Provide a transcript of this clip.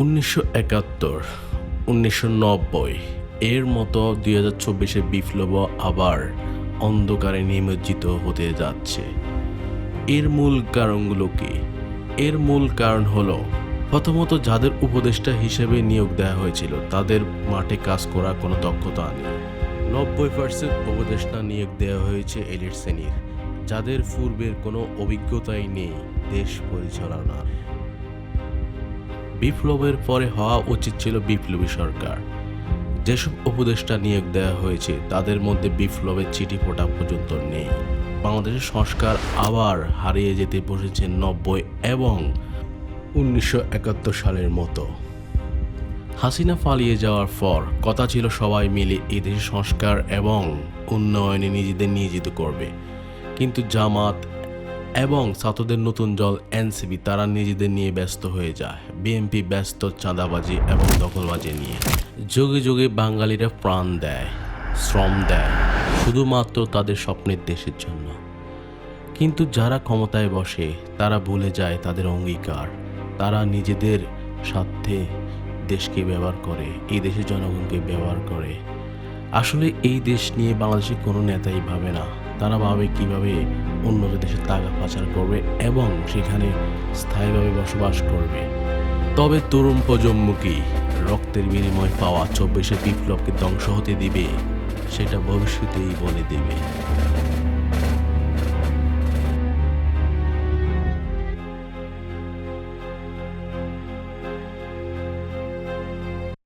উনিশশো একাত্তর, উনিশশো নব্বই, এর মতো দুই হাজার চব্বিশে বিপ্লব আবার অন্ধকারে নিমজ্জিত হতে যাচ্ছে। এর মূল কারণগুলো কি? এর মূল কারণ হলো, প্রথমত যাদের উপদেষ্টা হিসেবে নিয়োগ দেওয়া হয়েছিল, তাদের মাঠে কাজ করার কোনো দক্ষতা নেই। নব্বই পার্সেন্ট উপদেষ্টা নিয়োগ দেওয়া হয়েছে এলিট শ্রেণির, যাদের পূর্বের কোনো অভিজ্ঞতাই নেই, দেশ পরিচালনার। বিপ্লবের পরে হওয়া উচিত ছিল বিপ্লবী সরকার। যেসব উপদেষ্টা নিয়োগ দেওয়া হয়েছে, তাদের মধ্যে বিপ্লবের চিঠি ফোটা পর্যন্ত নেই। বাংলাদেশের সংস্কার আবার হারিয়ে যেতে বসেছে নব্বই এবং উনিশশো একাত্তর সালের মতো। হাসিনা পালিয়ে যাওয়ার পর কথা ছিল সবাই মিলে এই দেশের সংস্কার এবং উন্নয়নে নিজেদের নিয়োজিত করবে। কিন্তু জামাত এবং ছাত্রদের নতুন দল এনসিপি, তারা নিজেদের নিয়ে ব্যস্ত হয়ে যায়। বিএনপি ব্যস্ত, চাঁদাবাজি এবং দখলবাজি নিয়ে। যুগে যুগে বাঙালিরা প্রাণ দেয়, শ্রম দেয়, শুধুমাত্র তাদের স্বপ্নের দেশের জন্য। কিন্তু যারা ক্ষমতায় বসে, তারা ভুলে যায় তাদের অঙ্গীকার। তারা নিজেদের স্বার্থে দেশকে ব্যবহার করে, এই দেশের জনগণকে ব্যবহার করে। আসলে এই দেশ নিয়ে বাংলাদেশের কোনো নেতাই ভাবে না। তারা ভাবে কীভাবে অন্য দেশে টাকা পাচার করবে এবং সেখানে স্থায়ীভাবে বসবাস করবে। তবে তরুণ প্রজন্ম কি রক্তের বিনিময় পাওয়া চব্বিশে বিপ্লবকে ধ্বংস হতে দিবে, সেটা ভবিষ্যতেই বলে দেবে।